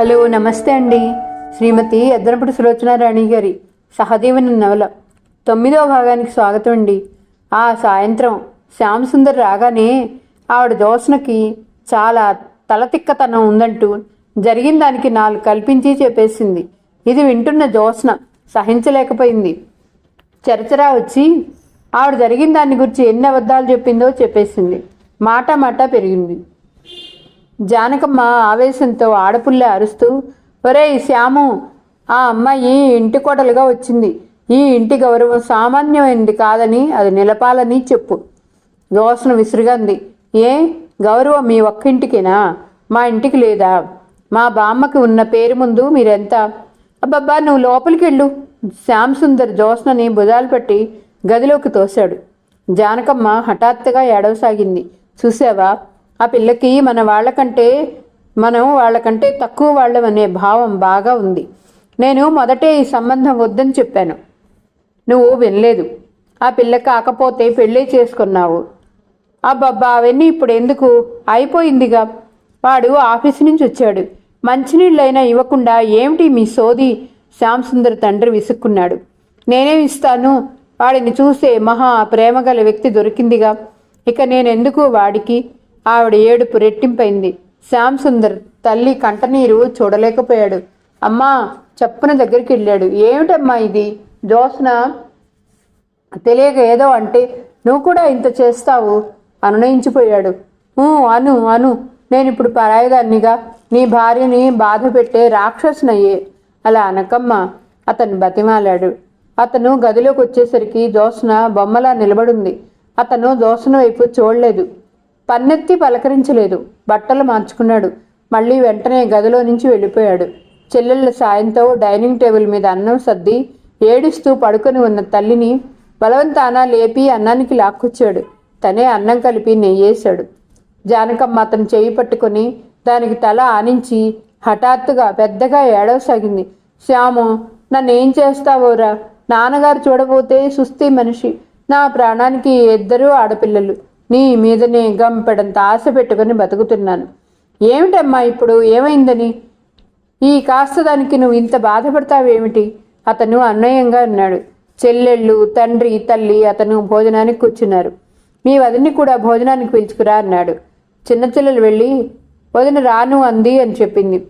Hello నమస్తే అండి. శ్రీమతి ఎద్దనపూడి సులోచనారాణి గారి సహదేవన నవల తొమ్మిదవ భాగానికి స్వాగతం అండి. ఆ సాయంత్రం శ్యామ్ సుందర్ రాగానే ఆవిడ జోత్స్నకి చాలా తలతిక్కతనం ఉందంటూ జరిగిన దానికి నాలుగు కల్పించి చెప్పేసింది. ఇది వింటున్న జోత్స్న సహించలేకపోయింది. చరచరా వచ్చి ఆవిడ జరిగిన దాని గురించి ఎన్ని అబద్ధాలు చెప్పిందో చెప్పేసింది. మాట మాట పెరిగింది. జానకమ్మ ఆవేశంతో ఆడపుల్ల అరుస్తూ ఒరేయ్ శ్యాము ఆ అమ్మాయి ఇంటి కోటలుగా వచ్చింది. ఈ ఇంటి గౌరవం సామాన్యమైనది కాదని అది నిలపాలని చెప్పు. జోసన విసురుగంది. ఏ? గౌరవం మీ ఒక్కింటికేనా? మా ఇంటికి లేదా? మా బామ్మకి ఉన్న పేరు ముందు మీరెంత? అబ్బబ్బా నువ్వు లోపలికి వెళ్ళు శ్యామ్ సుందర్ జోస్నని భుజాలు పట్టి గదిలోకి తోశాడు. జానకమ్మ హఠాత్తుగా ఏడవసాగింది. చూసావా? ఆ పిల్లకి మన వాళ్ళకంటే మనం వాళ్ళకంటే తక్కువ వాళ్ళం అనే భావం బాగా ఉంది. నేను మొదటే ఈ సంబంధం వద్దని చెప్పాను. నువ్వు వినలేదు. ఆ పిల్ల కాకపోతే పెళ్ళి చేసుకున్నావు. అబ్బబ్బా అవన్నీ ఇప్పుడు ఎందుకు? అయిపోయిందిగా. వాడు ఆఫీస్ నుంచి వచ్చాడు. మంచినీళ్ళైనా ఇవ్వకుండా ఏమిటి మీ సోది? శ్యామ్ సుందర్ తండ్రి విసుక్కున్నాడు. నేనేం ఇస్తాను? వాడిని చూసే మహా ప్రేమగల వ్యక్తి దొరికిందిగా. ఇక నేనెందుకు వాడికి? ఆవిడ ఏడుపు రెట్టింపైంది. శ్యామ్ సుందర్ తల్లి కంటనీరు చూడలేకపోయాడు. అమ్మా చప్పున దగ్గరికి వెళ్ళాడు ఏమిటమ్మా ఇది? జోస్న తెలియక ఏదో అంటే నువ్వు కూడా ఇంత చేస్తావు? అనునయించిపోయాడు. అను అను. నేను ఇప్పుడు పరాయిదాన్నిగా నీ భార్యని బాధ పెట్టే రాక్షసునయ్యే. అలా అనకమ్మ అతను బతిమాలాడు. అతను గదిలోకి వచ్చేసరికి జోస్న బొమ్మలా నిలబడుంది. అతను జోస్న వైపు చూడలేదు. పన్నెత్తి పలకరించలేదు. బట్టలు మార్చుకున్నాడు. మళ్ళీ వెంటనే గదిలో నుంచి వెళ్ళిపోయాడు. చెల్లెళ్ళ సాయంతో డైనింగ్ టేబుల్ మీద అన్నం సర్ది ఏడుస్తూ పడుకొని ఉన్న తల్లిని బలవంతాన లేపి అన్నానికి లాక్కొచ్చాడు. తనే అన్నం కలిపి నెయ్యేశాడు. జానకమ్మ అతను చేయి పట్టుకొని దానికి తల ఆనించి హఠాత్తుగా పెద్దగా ఏడవసాగింది. శ్యాము నన్నేం చేస్తావోరా? నాన్నగారు చూడబోతే సుస్థి మనిషి. నా ప్రాణానికి ఇద్దరు ఆడపిల్లలు. నీ మీదనే గంపెడంత ఆశ పెట్టుకొని బతుకుతున్నాను. ఏమిటమ్మా ఇప్పుడు? ఏమైందని? ఈ కాస్త దానికి నువ్వు ఇంత బాధపడతావేమిటి? అతను అన్వయంగా అన్నాడు. చెల్లెళ్ళు తండ్రి తల్లి అతను భోజనానికి కూర్చున్నారు. మీ వదిని కూడా భోజనానికి పిలుచుకురా అన్నాడు. చిన్న చెల్లెలు వెళ్ళి వదిన రాను అంది అని చెప్పింది.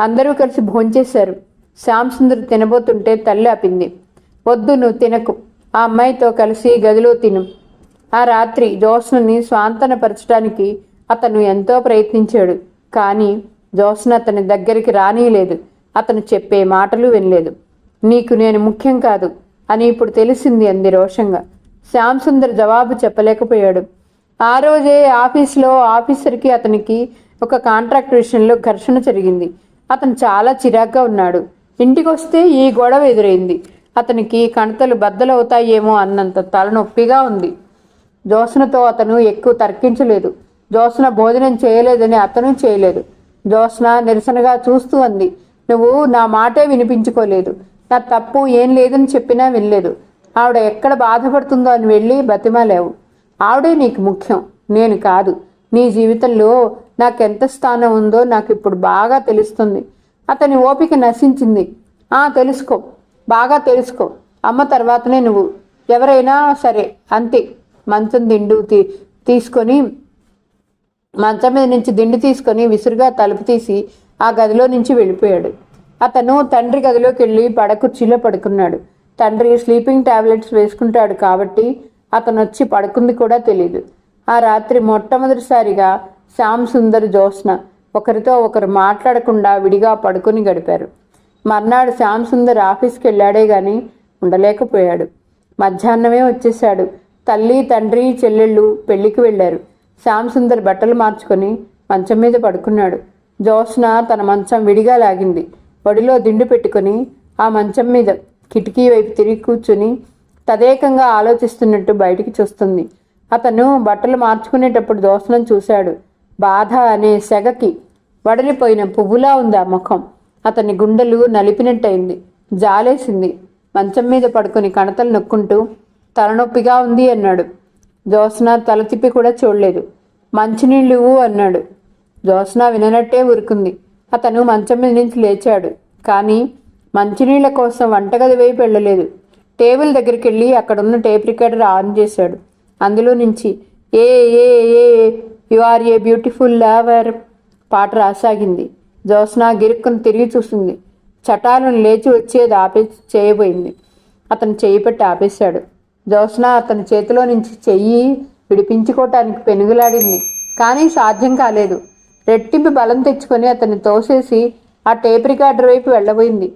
అందరూ కలిసి భోంచేశారు. శ్యామ్ తినబోతుంటే తల్లి ఆపింది. వద్దు నువ్వు తినకు. ఆ అమ్మాయితో కలిసి గదిలో తిను. ఆ రాత్రి జోస్నుని స్వాంతనపరచడానికి అతను ఎంతో ప్రయత్నించాడు. కానీ జోస్న అతని దగ్గరికి రానీయలేదు. అతను చెప్పే మాటలు వినలేదు. నీకు నేను ముఖ్యం కాదు అని ఇప్పుడు తెలిసింది అంది రోషంగా. శ్యామ్ సుందర్ జవాబు చెప్పలేకపోయాడు. ఆ రోజే ఆఫీస్లో ఆఫీసర్కి అతనికి ఒక కాంట్రాక్ట్ విషయంలో ఘర్షణ జరిగింది. అతను చాలా చిరాగ్గా ఉన్నాడు. ఇంటికి వస్తే ఈ గొడవ ఎదురైంది. అతనికి కణతలు బద్దలవుతాయేమో అన్నంత తలనొప్పిగా ఉంది. జోస్నతో అతను ఎక్కువ తర్కించలేదు. జోస్న భోజనం చేయలేదని అతను చేయలేదు. జోస్న నిరసనగా చూస్తూ అంది నువ్వు నా మాటే వినిపించుకోలేదు. నా తప్పు ఏం లేదని చెప్పినా వినలేదు. ఆవిడ ఎక్కడ బాధపడుతుందో అని వెళ్ళి బతిమాలేవు ఆవిడే నీకు ముఖ్యం. నేను కాదు. నీ జీవితంలో నాకెంత స్థానం ఉందో నాకు ఇప్పుడు బాగా తెలుస్తుంది. అతని ఓపిక నశించింది. ఆ తెలుసుకో. బాగా తెలుసుకో. అమ్మ తర్వాతనే నువ్వు. ఎవరైనా సరే అంతే. మంచం దిండు తీ తీసుకొని మంచం మీద నుంచి దిండు తీసుకొని విసురుగా తలుపు తీసి ఆ గదిలో నుంచి వెళ్ళిపోయాడు. అతను తండ్రి గదిలోకి వెళ్ళి పడకుర్చీలో పడుకున్నాడు. తండ్రి స్లీపింగ్ టాబ్లెట్స్ వేసుకుంటాడు కాబట్టి అతను వచ్చి పడుకుంది కూడా తెలియదు ఆ రాత్రి మొట్టమొదటిసారిగా శ్యామ్ సుందర్ జోస్న ఒకరితో ఒకరు మాట్లాడకుండా విడిగా పడుకొని గడిపారు. మర్నాడు శ్యామ్ సుందర్ ఆఫీస్కి వెళ్ళాడే కానీ ఉండలేకపోయాడు. మధ్యాహ్నమే వచ్చేశాడు. తల్లి తండ్రి చెల్లెళ్ళు పెళ్ళికి వెళ్ళారు. శ్యామ్ సుందర్ బట్టలు మార్చుకొని మంచం మీద పడుకున్నాడు. జోష్న తన మంచం విడిగా లాగింది. ఒడిలో దిండు పెట్టుకొని ఆ మంచం మీద కిటికీ వైపు తిరిగి కూర్చుని తదేకంగా ఆలోచిస్తున్నట్టు బయటికి చూస్తుంది. అతను బట్టలు మార్చుకునేటప్పుడు దోసనం చూశాడు. బాధ అనే సెగకి వడలిపోయిన పువ్వులా ఉంది ఆ ముఖం. అతని గుండెలు నలిపినట్టయింది. జాలేసింది. మంచం మీద పడుకొని కణతలు నొక్కుంటూ తలనొప్పిగా ఉంది అన్నాడు. జోస్న తల తిప్పి కూడా చూడలేదు. మంచినీళ్ళు అన్నాడు. జోస్న విననట్టే ఉరుకుంది అతను మంచం మీద నుంచి లేచాడు. కానీ మంచినీళ్ళ కోసం వంటగది వైపు వెళ్ళలేదు. టేబుల్ దగ్గరికి వెళ్ళి అక్కడున్న టేప్ రికార్డర్ ఆన్ చేశాడు. అందులో నుంచి ఏ ఏ ఏ you are a beautiful lover పాట రాసాగింది. జోస్నా గిరుక్కును తిరిగి చూసింది. చటాలను లేచి వచ్చేది ఆపే చేయబోయింది. అతను చేయి పెట్టి ఆపేశాడు. జోస్న అతని చేతిలో నుంచి చెయ్యి విడిపించుకోవటానికి పెనుగులాడింది. కానీ సాధ్యం కాలేదు. రెట్టింపు బలం తెచ్చుకొని అతన్ని తోసేసి ఆ టేప్ రికార్డర్ వైపు వెళ్ళబోయింది.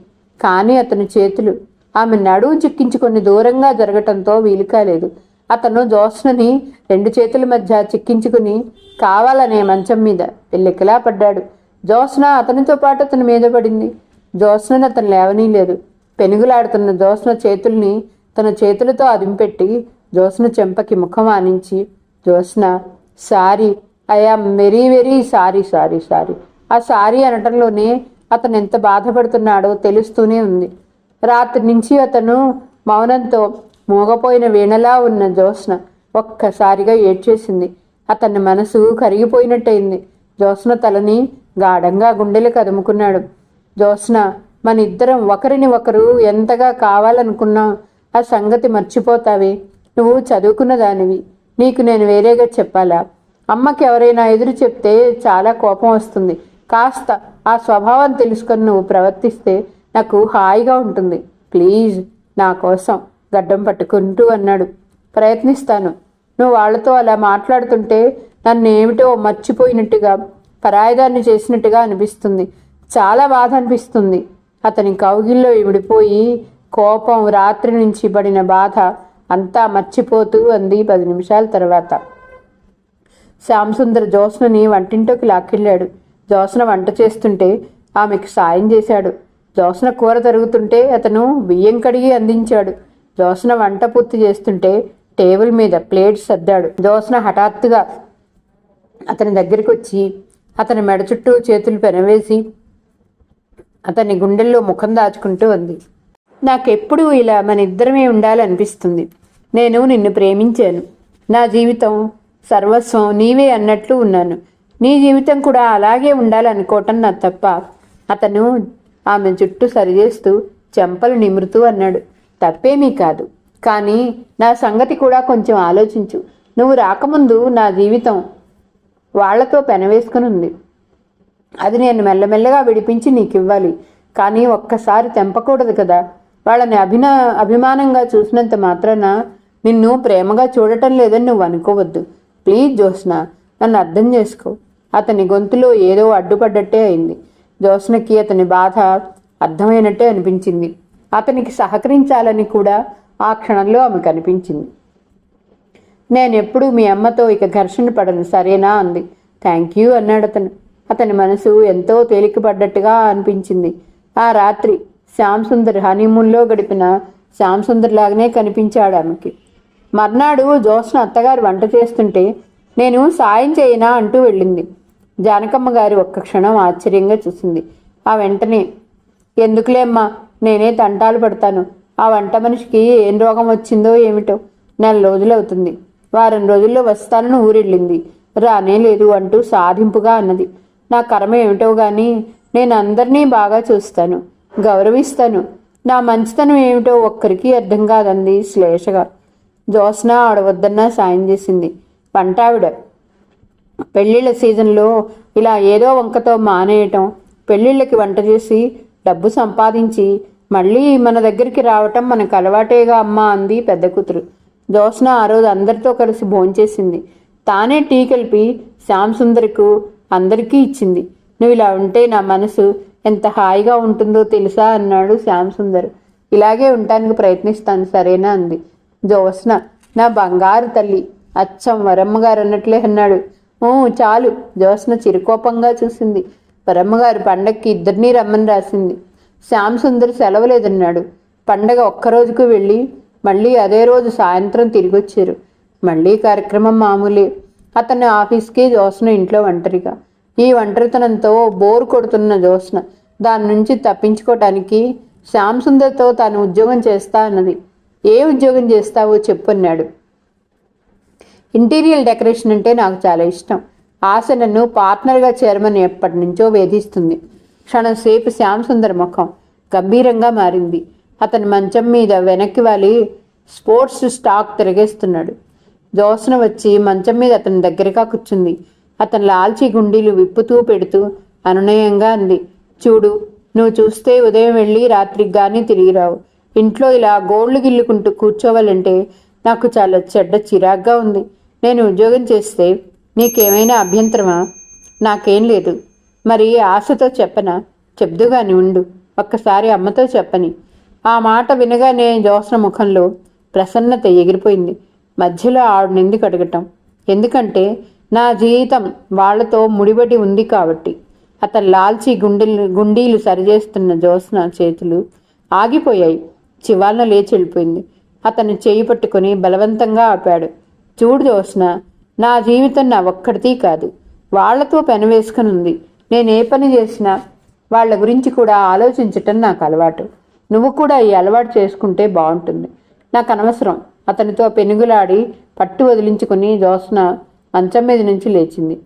కానీ అతని చేతులు ఆమె నడువు చిక్కించుకొని దూరంగా జరగటంతో వీలు కాలేదు. అతను జోస్నని రెండు చేతుల మధ్య చిక్కించుకుని కావాలనే మంచం మీద పెళ్ళికిలా పడ్డాడు. జోస్న అతనితో పాటు అతని మీద పడింది. జోస్నని అతను లేవనీయలేదు. పెనుగులాడుతున్న జోస్న చేతుల్ని తన చేతులతో అదింపెట్టి జోస్న చెంపకి ముఖం ఆనించి Josna sorry I am very very sorry sorry sorry. ఆ సారీ అనటంలోనే అతను ఎంత బాధపడుతున్నాడో తెలుస్తూనే ఉంది. రాత్రి నుంచి అతను మౌనంతో మూగపోయిన వీణలా ఉన్న జోస్న ఒక్కసారిగా ఏడ్చేసింది. అతని మనసు కరిగిపోయినట్టయింది. జోస్న తలని గాఢంగా గుండెలు కదుముకున్నాడు జోస్న మన ఇద్దరం ఒకరిని ఒకరు ఎంతగా కావాలనుకున్నాం ఆ సంగతి మర్చిపోతావే. నువ్వు చదువుకున్న దానివి. నీకు నేను వేరేగా చెప్పాలా? అమ్మకి ఎవరైనా ఎదురు చెప్తే చాలా కోపం వస్తుంది. కాస్త ఆ స్వభావం తెలుసుకొని నువ్వు ప్రవర్తిస్తే నాకు హాయిగా ఉంటుంది. ప్లీజ్ నా కోసం గడ్డం పట్టుకుంటూ అన్నాడు. ప్రయత్నిస్తాను. నువ్వు వాళ్ళతో అలా మాట్లాడుతుంటే నన్ను ఏమిటో మర్చిపోయినట్టుగా పరాయిదాన్ని చేసినట్టుగా అనిపిస్తుంది. చాలా బాధ అనిపిస్తుంది. అతని కౌగిల్లో విడిపోయి కోపం రాత్రి నుంచి పడిన బాధ అంతా మర్చిపోతూ అంది పది నిమిషాల తర్వాత. శ్యామసుందర్ జోస్నని వంటింట్లోకి లాక్కెళ్ళాడు. జోస్న వంట చేస్తుంటే ఆమెకు సాయం చేశాడు. జోస్న కూర తరుగుతుంటే అతను బియ్యం కడిగి అందించాడు. జోస్న వంట పూర్తి చేస్తుంటే టేబుల్ మీద ప్లేట్ సర్దాడు. జోస్న హఠాత్తుగా అతని దగ్గరికి వచ్చి అతని మెడ చుట్టూ చేతులు పెనవేసి అతని గుండెల్లో ముఖం దాచుకుంటూ ఉంది నాకెప్పుడు ఇలా మన ఇద్దరమే ఉండాలనిపిస్తుంది. నేను నిన్ను ప్రేమించాను. నా జీవితం సర్వస్వం నీవే అన్నట్లు ఉన్నాను. నీ జీవితం కూడా అలాగే ఉండాలనుకోవటం నా తప్ప అతను ఆమె చుట్టూ సరిచేస్తూ చెంపలు నిమురుతూ అన్నాడు. తప్పేమీ కాదు. కానీ నా సంగతి కూడా కొంచెం ఆలోచించు. నువ్వు రాకముందు నా జీవితం వాళ్ళతో పెనవేసుకుని ఉంది అది నేను మెల్లమెల్లగా విడిపించి నీకు ఇవ్వాలి కానీ ఒక్కసారి తెంపకూడదు కదా. వాళ్ళని అభిన అభిమానంగా చూసినంత మాత్రాన నిన్ను ప్రేమగా చూడటం లేదని నువ్వు అనుకోవద్దు. ప్లీజ్ జ్యోత్స్న నన్ను అర్థం చేసుకో. అతని గొంతులో ఏదో అడ్డుపడ్డట్టే అయింది. జ్యోత్స్నకి అతని బాధ అర్థమైనట్టే అనిపించింది. అతనికి సహకరించాలని కూడా ఆ క్షణంలో ఆమె కనిపించింది. నేనెప్పుడు మీ అమ్మతో ఇక ఘర్షణ పడను సరేనా అంది. థ్యాంక్ యూ అన్నాడు అతను అతని మనసు ఎంతో తేలికపడ్డట్టుగా అనిపించింది. ఆ రాత్రి శ్యామ్ సుందర్ హనీమూన్లో గడిపిన శ్యామ్ సుందర్ లాగానే కనిపించాడు ఆమెకి. మర్నాడు జోస్న అత్తగారు వంట చేస్తుంటే నేను సాయం చేయనా అంటూ వెళ్ళింది. జానకమ్మ గారి ఒక్క క్షణం ఆశ్చర్యంగా చూసింది. ఆ వెంటనే ఎందుకులేమ్మా నేనే తంటాలు పడతాను. ఆ వంట మనిషికి ఏం రోగం వచ్చిందో ఏమిటో నెల రోజులు అవుతుంది. వారం రోజుల్లో వస్తానని ఊరెళ్ళింది. రానే లేదు అంటూ సాధింపుగా అన్నది. నా కర్మ ఏమిటో కానీ నేను అందరినీ బాగా చూస్తాను. గౌరవిస్తాను. నా మంచితనం ఏమిటో ఒక్కరికి అర్థం కాదంది శ్లేషగా. జోస్న ఆడవద్దన్నా సాయం చేసింది. పంటావిడ పెళ్ళిళ్ళ సీజన్లో ఇలా ఏదో వంకతో మానేయటం పెళ్ళిళ్ళకి వంట చేసి డబ్బు సంపాదించి మళ్ళీ మన దగ్గరికి రావటం మనకు అలవాటేగా అమ్మ అంది పెద్ద కూతురు. జోస్న ఆ రోజు అందరితో కలిసి భోంచేసింది తానే టీ కలిపి శ్యామ్ సుందర్కు అందరికీ ఇచ్చింది. నువ్వు ఇలా ఉంటే నా మనసు ఎంత హాయిగా ఉంటుందో తెలుసా అన్నాడు శ్యామ్ సుందర్. ఇలాగే ఉండటానికి ప్రయత్నిస్తాను సరేనా అంది. జోస్న నా బంగారు తల్లి అచ్చం వరమ్మగారు అన్నట్లే అన్నాడు. ఓ చాలు జోస్న చిరుకోపంగా చూసింది. వరమ్మగారు పండక్కి ఇద్దరినీ రమ్మని రాసింది. శ్యామ్ సుందర్ సెలవు లేదన్నాడు పండగ ఒక్కరోజుకు వెళ్ళి మళ్ళీ అదే రోజు సాయంత్రం తిరిగొచ్చారు. మళ్ళీ కార్యక్రమం మామూలే. అతని ఆఫీస్కి జోస్న ఇంట్లో ఒంటరిగా. ఈ ఒంటరితనంతో బోరు కొడుతున్న జోస్న దాని నుంచి తప్పించుకోవటానికి శ్యామ్ సుందర్తో తాను ఉద్యోగం చేస్తా అన్నది. ఏ ఉద్యోగం చేస్తావో చెప్పన్నాడు. ఇంటీరియర్ డెకరేషన్ అంటే నాకు చాలా ఇష్టం. ఆశ నన్ను పార్ట్నర్గా చేరమని ఎప్పటి నుంచో వేధిస్తుంది. క్షణంసేపు శ్యామ్ సుందర్ ముఖం గంభీరంగా మారింది. అతని మంచం మీద వెనక్కి వాలి స్పోర్ట్స్ స్టాక్ తిరిగేస్తున్నాడు. జోస్న వచ్చి మంచం మీద అతని దగ్గరగా కూర్చుంది. అతను లాల్చి గుండీలు విప్పుతూ పెడుతూ అనునయంగా అంది. చూడు నువ్వు చూస్తే ఉదయం వెళ్ళి రాత్రికి కానీ తిరిగి రావు. ఇంట్లో ఇలా గోళ్ళు గిల్లుకుంటూ కూర్చోవాలంటే నాకు చాలా చెడ్డ చిరాగ్గా ఉంది. నేను ఉద్యోగం చేస్తే నీకేమైనా అభ్యంతరమా? నాకేం లేదు. మరి ఆశతో చెప్పనా? చెప్దుగాని ఉండు. ఒక్కసారి అమ్మతో చెప్పని. ఆ మాట వినగానే జోస్న ముఖంలో ప్రసన్నత ఎగిరిపోయింది. మధ్యలో ఆవిడనెందుకు అడగటం ఎందుకంటే నా జీవితం వాళ్ళతో ముడిబడి ఉంది కాబట్టి. అతను లాల్చి గుండెలు గుండీలు సరిచేస్తున్న జోస్న చేతులు ఆగిపోయాయి. చివాలన లేచి వెళ్ళిపోయింది. అతను చేయి పట్టుకొని బలవంతంగా ఆపాడు. చూడు జోస్న నా జీవితం నా ఒక్కడిది కాదు. వాళ్ళతో పెనవేసుకుని ఉంది. నేను ఏ పని చేసినా వాళ్ళ గురించి కూడా ఆలోచించటం నాకు అలవాటు. నువ్వు కూడా ఈ అలవాటు చేసుకుంటే బాగుంటుంది. నాకు అనవసరం. అతనితో పెనుగులాడి పట్టు వదిలించుకుని జోస్న మంచం మీద నుంచి లేచింది.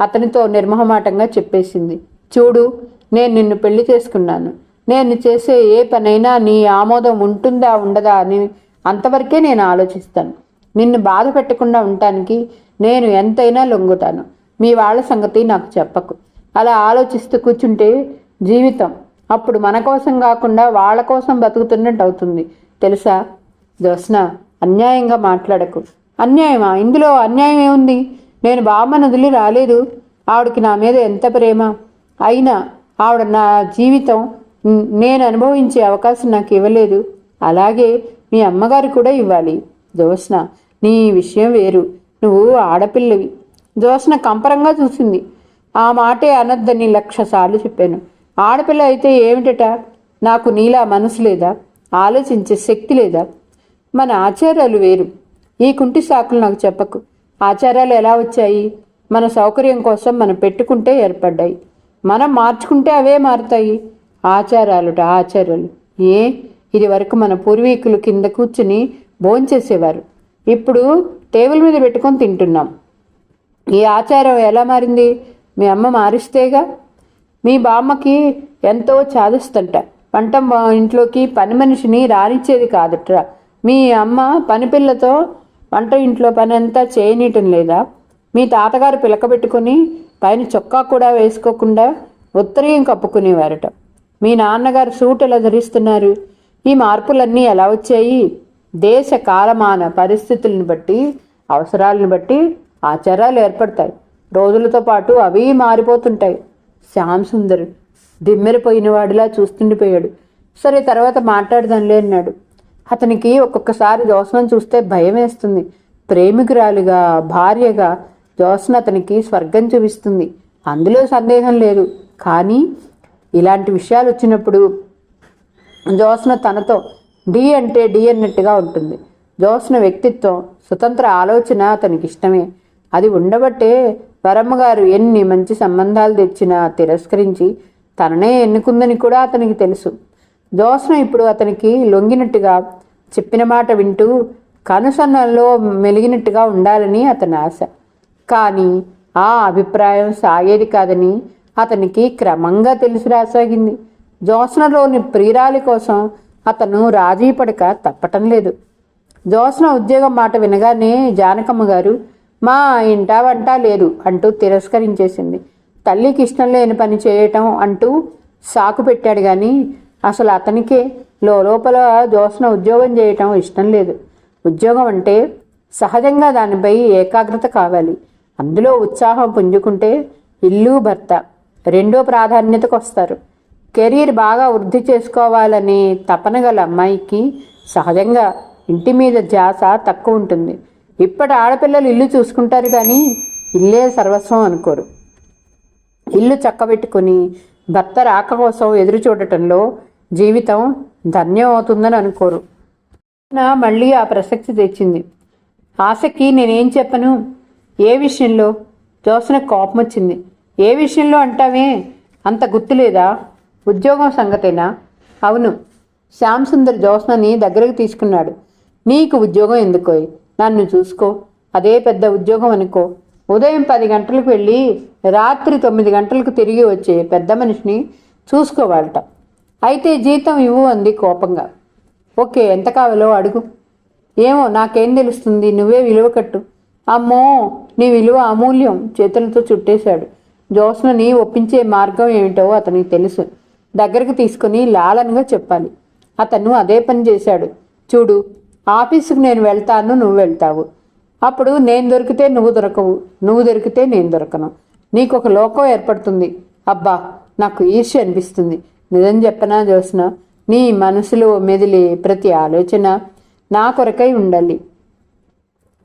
అతనితో నిర్మహమాటంగా చెప్పేసింది. చూడు నేను నిన్ను పెళ్ళి చేసుకున్నాను. నేను చేసే ఏ పనైనా నీ ఆమోదం ఉంటుందా ఉండదా అని అంతవరకే నేను ఆలోచిస్తాను. నిన్ను బాధ పెట్టకుండా ఉండటానికి నేను ఎంతైనా లొంగుతాను. మీ వాళ్ళ సంగతి నాకు చెప్పకు. అలా ఆలోచిస్తూ కూర్చుంటే జీవితం అప్పుడు మన కోసం కాకుండా వాళ్ళ కోసం బతుకుతున్నట్టు అవుతుంది. తెలుసా? జోస్న అన్యాయంగా మాట్లాడకు. అన్యాయమా? ఇందులో అన్యాయం ఏముంది? నేను బామ్మను వదిలి రాలేదు. ఆవిడకి నా మీద ఎంత ప్రేమ? అయినా ఆవిడ నా జీవితం నేను అనుభవించే అవకాశం నాకు ఇవ్వలేదు. అలాగే మీ అమ్మగారు కూడా ఇవ్వాలి. జోస్న నీ విషయం వేరు. నువ్వు ఆడపిల్లవి. జోస్న కంపరంగా చూసింది. ఆ మాటే అనద్దని లక్ష సార్లు చెప్పాను. ఆడపిల్ల అయితే ఏమిటట? నాకు నీలా మనసు లేదా? ఆలోచించే శక్తి లేదా? మన ఆచారాలు వేరు. ఈ కుంటి సాకులు నాకు చెప్పకు. ఆచారాలు ఎలా వచ్చాయి? మన సౌకర్యం కోసం మనం పెట్టుకుంటే ఏర్పడ్డాయి. మనం మార్చుకుంటే అవే మారుతాయి. ఆచారాలుట ఆచారాలు ఏ? ఇది వరకు మన పూర్వీకులు కింద కూర్చుని భోంచేసేవారు. ఇప్పుడు టేబుల్ మీద పెట్టుకొని తింటున్నాం. ఈ ఆచారం ఎలా మారింది? మీ అమ్మ మారిస్తేగా? మీ బామ్మకి ఎంతో చాదిస్తంట. వంట మా ఇంట్లోకి పని మనిషిని రానిచ్చేది కాదట్రా. మీ అమ్మ పనిపిల్లతో వంట ఇంట్లో పని అంతా చేయనీయటం లేదా? మీ తాతగారు పిలకబెట్టుకొని పైన చొక్కా కూడా వేసుకోకుండా ఉత్తరీయం కప్పుకునేవారట. మీ నాన్నగారు సూట్ ఎలా ధరిస్తున్నారు? ఈ మార్పులన్నీ ఎలా వచ్చాయి? దేశ కాలమాన పరిస్థితులను బట్టి అవసరాలను బట్టి ఆచారాలు ఏర్పడతాయి. రోజులతో పాటు అవి మారిపోతుంటాయి. శ్యామ్ సుందర్ దిమ్మెరిపోయిన వాడిలా చూస్తుండిపోయాడు. సరే తర్వాత మాట్లాడదాంలే అన్నాడు. అతనికి ఒక్కొక్కసారి జోస్నను చూస్తే భయం వేస్తుంది. ప్రేమికురాలుగా భార్యగా జోస్న అతనికి స్వర్గం చూపిస్తుంది. అందులో సందేహం లేదు. కానీ ఇలాంటి విషయాలు వచ్చినప్పుడు జోస్న తనతో డి అంటే డి అన్నట్టుగా ఉంటుంది. జోస్న వ్యక్తిత్వం స్వతంత్ర ఆలోచన అతనికి ఇష్టమే. అది ఉండబట్టే వరమ్మగారు ఎన్ని మంచి సంబంధాలు తెచ్చినా తిరస్కరించి తననే ఎన్నుకుందని కూడా అతనికి తెలుసు. జోస్న ఇప్పుడు అతనికి లొంగినట్టుగా చెప్పిన మాట వింటూ కనుసన్నల్లో మెలిగినట్టుగా ఉండాలని అతని ఆశ. కానీ ఆ అభిప్రాయం సాగేది కాదని అతనికి క్రమంగా తెలిసి రాసాగింది. జోస్నలోని ప్రియురాలి కోసం అతను రాజీ పడక తప్పటం లేదు. జోస్న ఉద్యోగం మాట వినగానే జానకమ్మ గారు మా ఇంట వంట లేదు అంటూ తిరస్కరించేసింది. తల్లికి ఇష్టం లేని పని చేయటం అంటూ సాకు పెట్టాడు కానీ అసలు అతనికి లోపల జోస్న ఉద్యోగం చేయటం ఇష్టం లేదు. ఉద్యోగం అంటే సహజంగా దానిపై ఏకాగ్రత కావాలి. అందులో ఉత్సాహం పుంజుకుంటే ఇల్లు భర్త రెండో ప్రాధాన్యతకు వస్తారు. కెరీర్ బాగా వృద్ధి చేసుకోవాలని తపన గల అమ్మాయికి సహజంగా ఇంటి మీద ధ్యాస తక్కువ ఉంటుంది. ఇప్పటి ఆడపిల్లలు ఇల్లు చూసుకుంటారు కానీ ఇల్లే సర్వస్వం అనుకోరు. ఇల్లు చక్కబెట్టుకుని భర్త రాక కోసం ఎదురు చూడటంలో జీవితం ధన్యం అవుతుందని అనుకోరు. నా మళ్ళీ ఆ ప్రసక్తి తెచ్చింది. ఆశకి నేనేం చెప్పను? ఏ విషయంలో? జోసన కోపం వచ్చింది ఏ విషయంలో అంటావే? అంత గుర్తులేదా? ఉద్యోగం సంగతేనా? అవును. శ్యామ్ సుందర్ జోస్నని దగ్గరకు తీసుకున్నాడు. నీకు ఉద్యోగం ఎందుకోయ్? నన్ను చూసుకో. అదే పెద్ద ఉద్యోగం అనుకో. ఉదయం పది గంటలకు వెళ్ళి రాత్రి తొమ్మిది గంటలకు తిరిగి వచ్చే పెద్ద మనిషిని చూసుకోవాలట. అయితే జీతం ఇవ్వు అంది కోపంగా. ఓకే ఎంత కావాలో అడుగు. ఏమో నాకేం తెలుస్తుంది? నువ్వే విలువ కట్టు. అమ్మో నీ విలువ అమూల్యం చేతులతో చుట్టేశాడు. జోస్నని ఒప్పించే మార్గం ఏమిటో అతనికి తెలుసు. దగ్గరకు తీసుకుని లాలనుగా చెప్పాలి. అతను అదే పని చేశాడు. చూడు ఆఫీసుకు నేను వెళ్తాను నువ్వు వెళ్తావు. అప్పుడు నేను దొరికితే నువ్వు దొరకవు నువ్వు దొరికితే నేను దొరకను. నీకు ఒక లోకం ఏర్పడుతుంది. అబ్బా నాకు ఈర్ష్య అనిపిస్తుంది. నిజం చెప్పనా జోస్న నీ మనసులో మెదిలే ప్రతి ఆలోచన నా కొరకై ఉండాలి.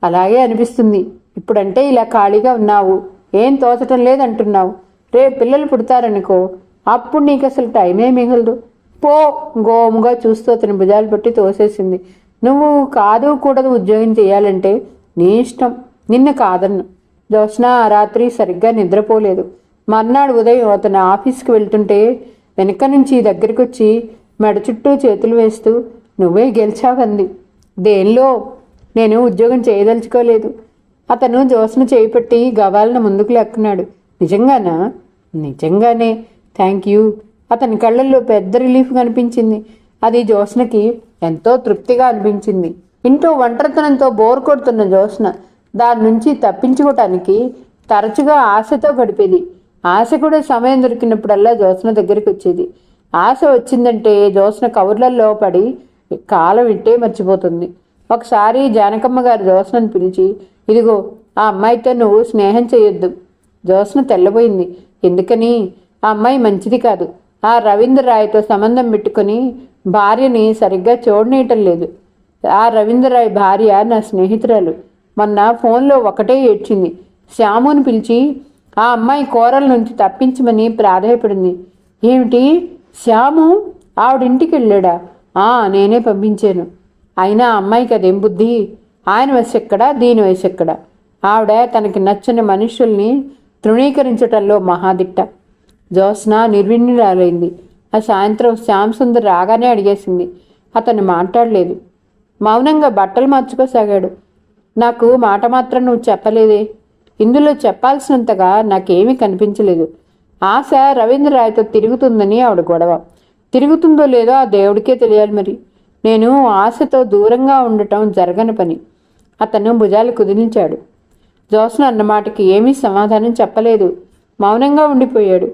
అలాగే అనిపిస్తుంది. ఇప్పుడంటే ఇలా ఖాళీగా ఉన్నావు. ఏం తోచటం లేదంటున్నావు. రేపు పిల్లలు పుడతారనుకో అప్పుడు నీకు అసలు టైమే మిగలదు. పో గోముగా చూస్తూ అతని భుజాలు పట్టి తోసేసింది. నువ్వు కాదు కూడదు ఉద్యోగం చేయాలంటే నీ ఇష్టం. నిన్న కాదన్ను. జోష్న ఆ రాత్రి సరిగ్గా నిద్రపోలేదు. మర్నాడు ఉదయం అతను ఆఫీస్కి వెళ్తుంటే వెనక నుంచి దగ్గరికి వచ్చి మెడ చుట్టూ చేతులు వేస్తూ నువ్వే గెలిచావంది. దేనిలో? నేను ఉద్యోగం చేయదలుచుకోలేదు. అతను జోస్ను చేపట్టి గవాలను ముందుకు లెక్కున్నాడు. నిజంగానా? నిజంగానే. Thank you. అతని కళ్ళల్లో పెద్ద రిలీఫ్ కనిపించింది. అది జోస్నకి ఎంతో తృప్తిగా అనిపించింది. ఇంట్లో ఒంటరితనంతో బోర్ కొడుతున్న జోస్న దాని నుంచి తప్పించుకోవటానికి తరచుగా ఆశతో గడిపేది. ఆశ కూడా సమయం దొరికినప్పుడల్లా జోస్న దగ్గరికి వచ్చేది. ఆశ వచ్చిందంటే జోస్న కవర్లల్లో పడి కాలం వింటే మర్చిపోతుంది. ఒకసారి జానకమ్మ గారు జోస్నను పిలిచి ఇదిగో ఆ అమ్మాయితో నువ్వు స్నేహం చేయొద్దు. జోస్న తెల్లబోయింది. ఎందుకని? ఆ అమ్మాయి మంచిది కాదు. ఆ రవీంద్ర రాయ్తో సంబంధం పెట్టుకొని భార్యని సరిగ్గా చూడనేయటం లేదు. ఆ రవీంద్ర రాయ్ భార్య నా స్నేహితురాలు. మొన్న ఫోన్లో ఒకటే ఏడ్చింది. శ్యాముని పిలిచి ఆ అమ్మాయి కూరల నుంచి తప్పించమని ప్రాధాయపడింది. ఏమిటి? శ్యాము ఆవిడింటికి వెళ్ళాడా? ఆ నేనే పంపించాను. అయినా ఆ అమ్మాయికి అదేం బుద్ధి? ఆయన వయసు ఎక్కడా? దీని వయసు ఎక్కడా? ఆవిడ తనకి నచ్చని మనుషుల్ని తృణీకరించటంలో మహాదిట్ట. జోస్న నిర్విణ్యురాలైంది ఆ సాయంత్రం శ్యామ్ సుందర్ రాగానే అడిగేసింది. అతను మాట్లాడలేదు. మౌనంగా బట్టలు మార్చుకోసాగాడు. నాకు మాట మాత్రం నువ్వు చెప్పలేదే? ఇందులో చెప్పాల్సినంతగా నాకేమీ కనిపించలేదు. ఆశ రవీంద్ర రాయ్తో తిరుగుతుందని ఆవిడ గొడవ. తిరుగుతుందో లేదో ఆ దేవుడికే తెలియాలి మరి. నేను ఆశతో దూరంగా ఉండటం జరగని పని. అతను భుజాలు కుదిలించాడు. జోస్న అన్నమాటకి ఏమీ సమాధానం చెప్పలేదు. మౌనంగా ఉండిపోయాడు.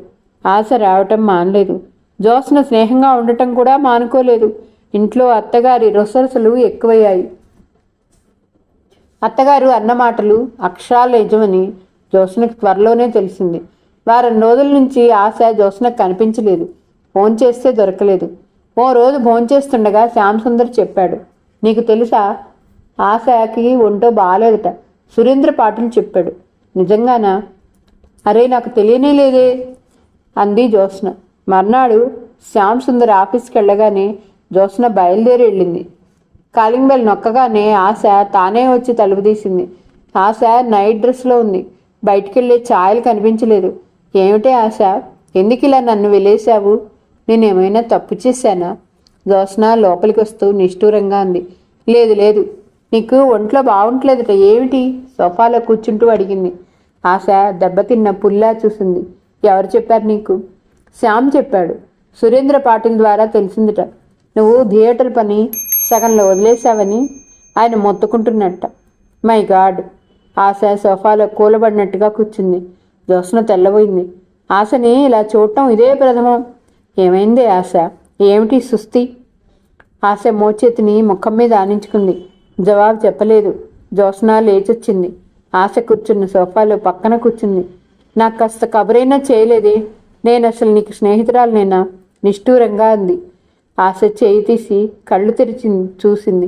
ఆశ రావటం మానలేదు. జోస్న స్నేహంగా ఉండటం కూడా మానుకోలేదు. ఇంట్లో అత్తగారి రొసరసలు ఎక్కువయ్యాయి. అత్తగారు అన్నమాటలు అక్షరాలు అక్షరాల నిజమని జోస్నకు త్వరలోనే తెలిసింది. వారం రోజుల నుంచి ఆశ జోస్నకు కనిపించలేదు. ఫోన్ చేస్తే దొరకలేదు. ఓ రోజు ఫోన్ చేస్తుండగా శ్యామ్ సుందర్ చెప్పాడు. నీకు తెలుసా? ఆశకి ఒంటో బాగాలేదట సురేంద్ర పాటిల్ చెప్పాడు. నిజంగానా? అరే నాకు తెలియనే లేదే అంది జ్యోత్స్న. మర్నాడు శ్యామ్ సుందర్ ఆఫీస్కి వెళ్ళగానే జ్యోత్స్న బయలుదేరి వెళ్ళింది. కాలింగ్ బెల్ నొక్కగానే ఆశ తానే వచ్చి తలుపు తీసింది ఆశ నైట్ డ్రెస్లో ఉంది. బయటికి వెళ్ళే ఛాయలు కనిపించలేదు. ఏమిటే ఆశ ఎందుకు ఇలా నన్ను వెళ్ళేశావు నేనేమైనా తప్పు చేశానా? జోస్న లోపలికి వస్తూ నిష్ఠూరంగా అంది. లేదు లేదు. నీకు ఒంట్లో బాగుంటలేదుట. ఏమిటి? సోఫాలో కూర్చుంటూ అడిగింది. ఆశ దెబ్బతిన్న పుల్లా చూసింది. ఎవరు చెప్పారు నీకు? శ్యామ్ చెప్పాడు. సురేంద్ర పాటిల్ ద్వారా తెలిసిందిట. నువ్వు థియేటర్ పని సగంలో వదిలేశావని ఆయన మొత్తుకుంటున్నట్ట. My God! ఆశ సోఫాలో కూలబడినట్టుగా కూర్చుంది. జోస్న తెల్లబోయింది. ఆశని ఇలా చూడటం ఇదే ప్రథమం. ఏమైంది ఆశ? ఏమిటి సుస్థి? ఆశ మోచేతిని ముఖం మీద ఆనించుకుంది. జవాబు చెప్పలేదు. జోస్న లేచొచ్చింది. ఆశ కూర్చున్న సోఫాలో పక్కన కూర్చుంది. నాకు కాస్త కబరైనా చేయలేదే. నేను అసలు నీకు స్నేహితురాలు నేనా నిష్ఠూరంగా అంది. ఆశ చేయి తీసి కళ్ళు తెరిచి చూసింది.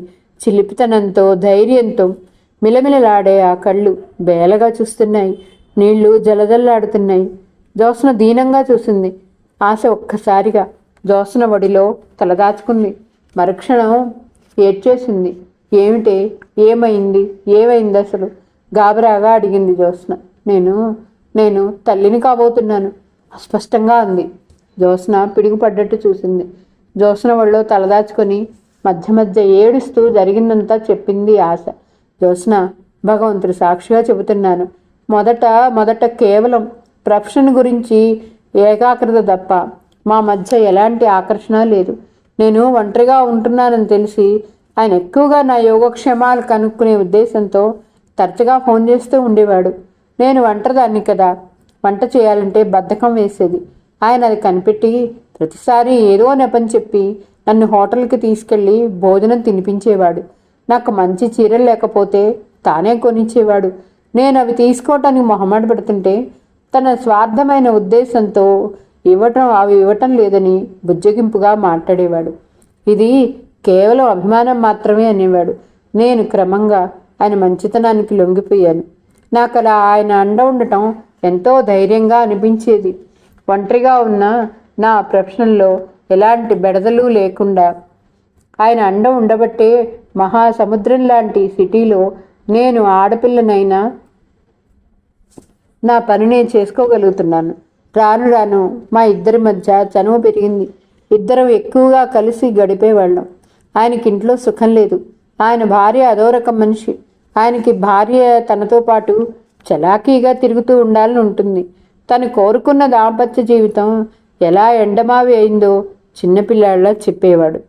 చిలిపితనంతో ధైర్యంతో మిలమిలలాడే ఆ కళ్ళు బేలగా చూస్తున్నాయి. నీళ్ళు జలజల్లాడుతున్నాయి. జోస్న దీనంగా చూసింది. ఆశ ఒక్కసారిగా జోస్న వడిలో తలదాచుకుంది. మరుక్షణం ఏడ్చేసింది. ఏమిటే? ఏమైంది? ఏమైంది అసలు? గాబరాగా అడిగింది జోస్న. నేను నేను తల్లిని కాబోతున్నాను. అస్పష్టంగా అంది. జోస్న పిడుగుపడ్డట్టు చూసింది. జోస్న ఒళ్ళో తలదాచుకొని మధ్య మధ్య ఏడుస్తూ జరిగిందంతా చెప్పింది ఆశ. జోస్న భగవంతుడు సాక్షిగా చెబుతున్నాను. మొదట మొదట కేవలం ప్రొఫెషన్ గురించి ఏకాగ్రత తప్ప మా మధ్య ఎలాంటి ఆకర్షణ లేదు. నేను ఒంటరిగా ఉంటున్నానని తెలిసి ఆయన ఎక్కువగా నా యోగక్షేమాలు కనుక్కునే ఉద్దేశంతో తరచుగా ఫోన్ చేస్తూ ఉండేవాడు. నేను ఒంటరిదాన్ని కదా. వంట చేయాలంటే బద్ధకం వేసేది. ఆయన అది కనిపెట్టి ప్రతిసారి ఏదో నెపని చెప్పి నన్ను హోటల్కి తీసుకెళ్ళి భోజనం తినిపించేవాడు. నాకు మంచి చీరలు లేకపోతే తానే కొనిచ్చేవాడు. నేను అవి తీసుకోవటానికి మొహమాట పెడుతుంటే తన స్వార్థమైన ఉద్దేశంతో ఇవ్వటం అవి ఇవ్వటం లేదని బుజ్జగింపుగా మాట్లాడేవాడు. ఇది కేవలం అభిమానం మాత్రమే అనేవాడు. నేను క్రమంగా ఆయన మంచితనానికి లొంగిపోయాను. నాకు అలా ఆయన అండ ఉండటం ఎంతో ధైర్యంగా అనిపించేది. ఒంటరిగా ఉన్న నా ప్రొఫెషన్లో ఎలాంటి బెడదలు లేకుండా. ఆయన అండ ఉండబట్టే మహాసముద్రం లాంటి సిటీలో నేను ఆడపిల్లనైనా నా పని నేను చేసుకోగలుగుతున్నాను. రాను రాను మా ఇద్దరి మధ్య చనువు పెరిగింది. ఇద్దరం ఎక్కువగా కలిసి గడిపేవాళ్ళం. ఆయనకి ఇంట్లో సుఖం లేదు. ఆయన భార్య అదో రకం మనిషి. ఆయనకి భార్య తనతో పాటు చలాకీగా తిరుగుతూ ఉండాలని ఉంటుంది. తను కోరుకున్న దాంపత్య జీవితం ఎలా ఎండమావి అయిందో చిన్నపిల్లాళ్ళ చెప్పేవాడు.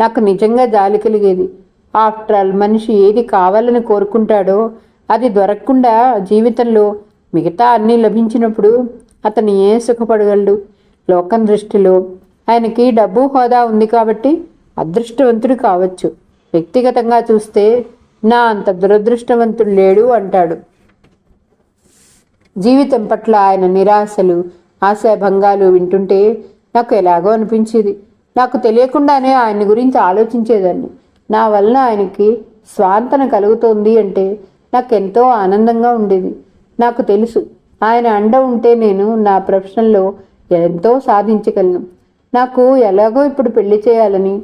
నాకు నిజంగా జాలి కలిగేది. ఆఫ్టర్ ఆల్ మనిషి ఏది కావాలని కోరుకుంటాడో అది దొరకకుండా జీవితంలో మిగతా అన్నీ లభించినప్పుడు అతను ఏ సుఖపడగలడు? లోకం దృష్టిలో ఆయనకి డబ్బు హోదా ఉంది కాబట్టి అదృష్టవంతుడు కావచ్చు. వ్యక్తిగతంగా చూస్తే నా అంత దురదృష్టవంతుడు లేడు అంటాడు. జీవితం పట్ల ఆయన నిరాశలు ఆశాభంగాలు వింటుంటే నాకు ఎలాగో అనిపించేది. నాకు తెలియకుండానే ఆయన గురించి ఆలోచించేదాన్ని. నా వలన ఆయనకి స్వాంతన కలుగుతోంది అంటే నాకు ఎంతో ఆనందంగా ఉండేది. నాకు తెలుసు ఆయన అండ ఉంటే నేను నా ప్రొఫెషన్లో ఎంతో సాధించగలను. నాకు ఎలాగో ఇప్పుడు పెళ్ళి చేయాలని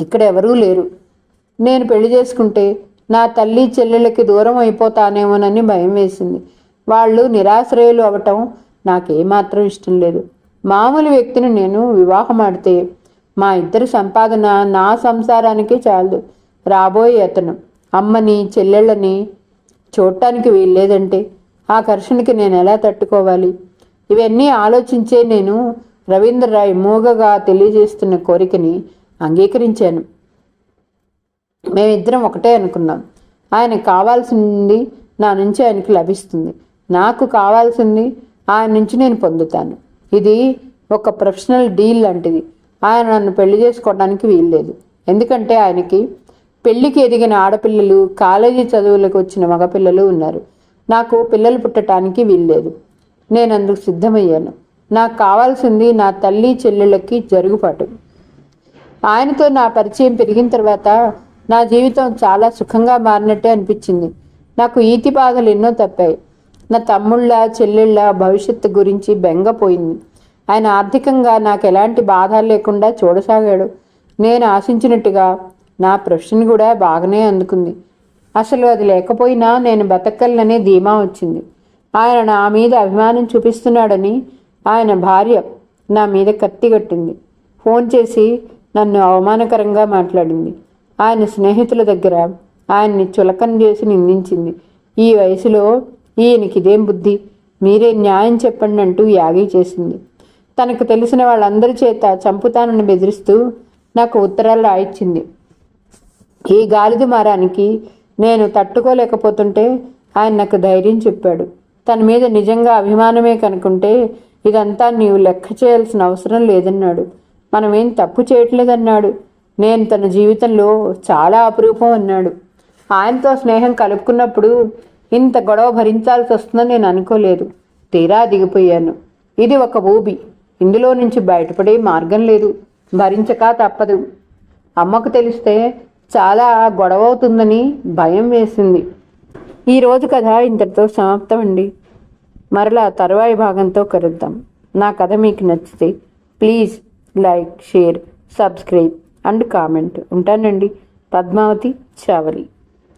ఇక్కడ ఎవరూ లేరు. నేను పెళ్ళి చేసుకుంటే నా తల్లి చెల్లెళ్ళకి దూరం అయిపోతానేమోనని భయం వేసింది. వాళ్ళు నిరాశ్రయులు అవటం నాకేమాత్రం ఇష్టం లేదు. మామూలు వ్యక్తిని నేను వివాహం ఆడితే మా ఇద్దరి సంపాదన నా సంసారానికి చాలదు. రాబోయే అతను అమ్మని చెల్లెళ్ళని చూడటానికి వీల్లేదంటే ఆ ఘర్షణకి నేను ఎలా తట్టుకోవాలి? ఇవన్నీ ఆలోచించే నేను రవీంద్ర రాయ్ మూగగా తెలియజేస్తున్న కోరికని అంగీకరించాను. మేమిద్దరం ఒకటే అనుకున్నాం. ఆయన కావాల్సింది నా నుంచి ఆయనకి లభిస్తుంది. నాకు కావాల్సింది ఆయన నుంచి నేను పొందుతాను. ఇది ఒక ప్రొఫెషనల్ డీల్ లాంటిది. ఆయన నన్ను పెళ్ళి చేసుకోవడానికి వీల్లేదు. ఎందుకంటే ఆయనకి పెళ్ళికి ఎదిగిన ఆడపిల్లలు కాలేజీ చదువులకు వచ్చిన మగపిల్లలు ఉన్నారు. నాకు పిల్లలు పుట్టడానికి వీల్లేదు. నేను అందుకు సిద్ధమయ్యాను. నాకు కావాల్సింది నా తల్లి చెల్లెళ్ళకి జరుగుబాటు. ఆయనతో నా పరిచయం పెరిగిన తర్వాత నా జీవితం చాలా సుఖంగా మారినట్టే అనిపించింది. నాకు ఈతి బాధలు ఎన్నో తప్పాయి. నా తమ్ముళ్ళ చెల్లెళ్ళ భవిష్యత్తు గురించి బెంగపోయింది. ఆయన ఆర్థికంగా నాకు ఎలాంటి బాధ లేకుండా చూడసాగాడు. నేను ఆశించినట్టుగా నా ప్రొఫెషన్ కూడా బాగానే అందుకుంది. అసలు అది లేకపోయినా నేను బతకలనే ధీమా వచ్చింది. ఆయన నా మీద అభిమానం చూపిస్తున్నాడని ఆయన భార్య నా మీద కత్తిగట్టింది ఫోన్ చేసి నన్ను అవమానకరంగా మాట్లాడింది. ఆయన స్నేహితుల దగ్గర ఆయన్ని చులకన చేసి నిందించింది. ఈ వయసులో ఈయనకిదేం బుద్ధి? మీరే న్యాయం చెప్పండి అంటూ యాగి చేసింది. తనకు తెలిసిన వాళ్ళందరి చేత చంపుతానని బెదిరిస్తూ నాకు ఉత్తరాలు రాయిచ్చింది. ఈ గాలిదు మారానికి నేను తట్టుకోలేకపోతుంటే ఆయన నాకు ధైర్యం చెప్పాడు. తన మీద నిజంగా అభిమానమే కనుకుంటే ఇదంతా నీవు లెక్క చేయాల్సిన అవసరం లేదన్నాడు. మనమేం తప్పు చేయట్లేదన్నాడు. నేను తన జీవితంలో చాలా అపురూపం అన్నాడు. ఆయనతో స్నేహం కలుపుకున్నప్పుడు ఇంత గొడవ భరించాల్సి వస్తుందని నేను అనుకోలేదు. తీరా దిగిపోయాను. ఇది ఒక ఊబి. ఇందులో నుంచి బయటపడే మార్గం లేదు. భరించక తప్పదు. అమ్మకు తెలిస్తే చాలా గొడవ అవుతుందని భయం వేసింది. ఈరోజు కథ ఇంతటితో సమాప్తం అండి మరలా తరువాయి భాగంతో కలుద్దాం. నా కథ మీకు నచ్చితే please like share subscribe and comment ఉంటానండి. పద్మావతి చావలి.